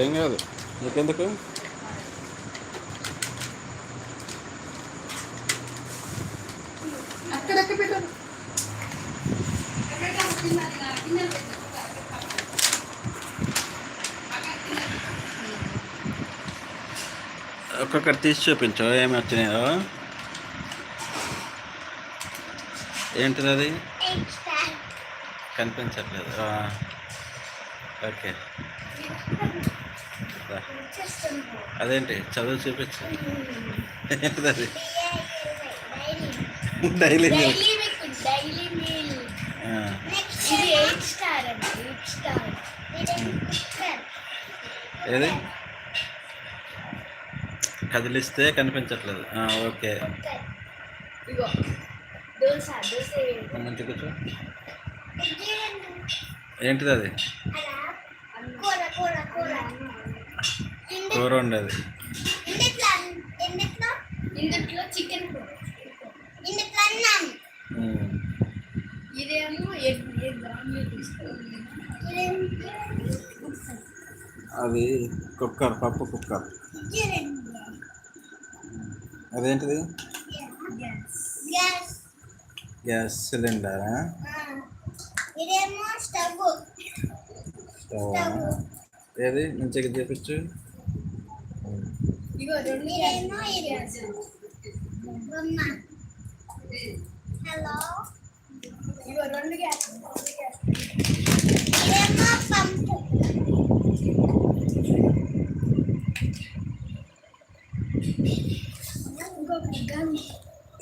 ఏం కాదు. నీకెందుకు? ఒక్కొక్కటి తీసి చూపించు ఏమి వచ్చినాయో. ఏంటిది అది కనిపించట్లేదు. ఓకే. అదేంటి? చదువు చూపించు. ఏంటిది డైలీ మిల్క్. డైలీ మీకు డైలీ మీల్ ఆ. ఇది ఎయిట్ స్టార్ అండి ఎయిట్ స్టార్ ఇది స్టార్ ఏది? కదిలిస్తే కనిపించట్లేదు. ఓకే. ఏంటిది అది? కూర. ఉండేది అది కుక్కర్ పప్పు కుక్కర్. అదేంటిది? గ్యాస్. గ్యాస్ సిలిండరా? ఇదేమో స్టవ్. స్టవ్. ఏది? మంచిగా చూపించు హలో. ఇగో రెండు గ్యాస్ పంపు.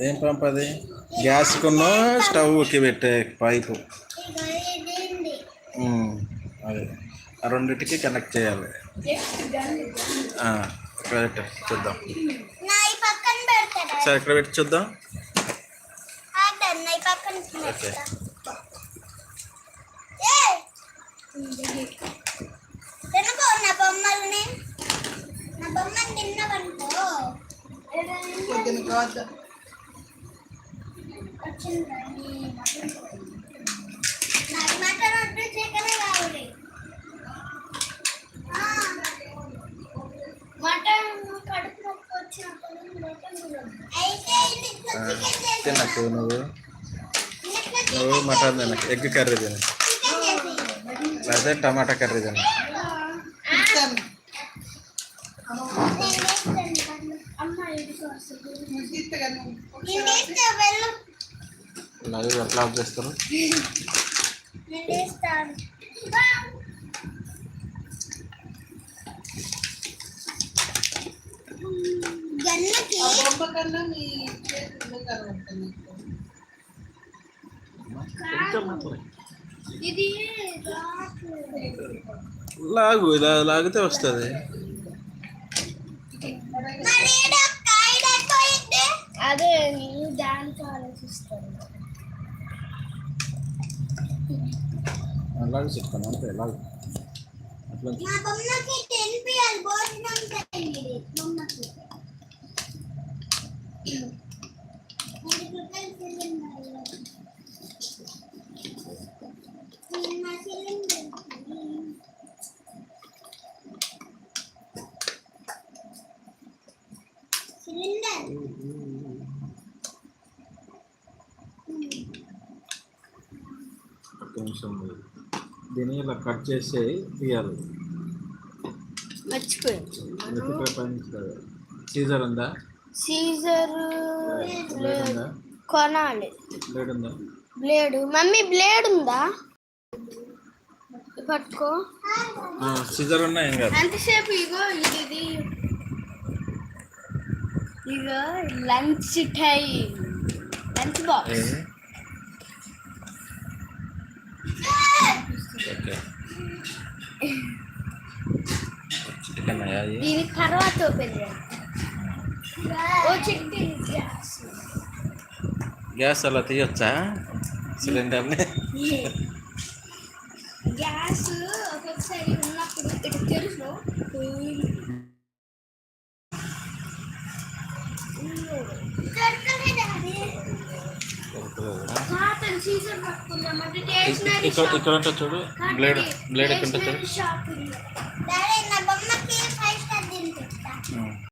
ఏం పంప్ అది? గ్యాస్కున్న స్టవ్కి పెట్టే పైపు. అది. రెండింటికి కనెక్ట్ చేయాలి. పెట్టు చూద్దాం. సరే ఇక్కడ పెట్టి చూద్దాం. ఓకే. పెడతా ఏయ్! తినకో నా తినకు నువ్వు. నువ్వు మటన్ తినకు. ఎగ్ కర్రీ తిన. లేకపోతే టమాటా కర్రీ తిన. లైవ్ ఎట్లా ఆఫ్ చేస్తారు లాగు. ఇలా లాగితే వస్తుంది. అదే నేను దానికి ఆలోచిస్తాను. అలాగే చెప్తాను అంతే లాగు. అట్లా నిమిషం. దీన్ని ఇలా కట్ చేసి తీయాలి. మర్చిపోయాను. సీజర్ ఉందా? సీజర్ కొనాలి. బ్లేడ్. మమ్మీ బ్లేడ్ ఉందా పట్టుకో. సీజర్ ఉన్నా ఏం కాదు. ఎంతసేపు ఇగో ఇది? ఇగో లంచ్ టైం లంచ్ బాక్స్. ఏది? ఓకే. చికెన్ అయ్యా ఇది? దీని తర్వాత ఓపెన్ చేయాలి. గ్యాస్ అలా తీయొచ్చా? సిలిండర్ని? గ్యాస్ ఒక్కొక్కసారి ఉన్నప్పుడు ఇటు తెలుసు ఇక్కడ ఇక్కడ చూడు. బ్లేడ్ బ్లేడ్ ఎక్కడ చూడు.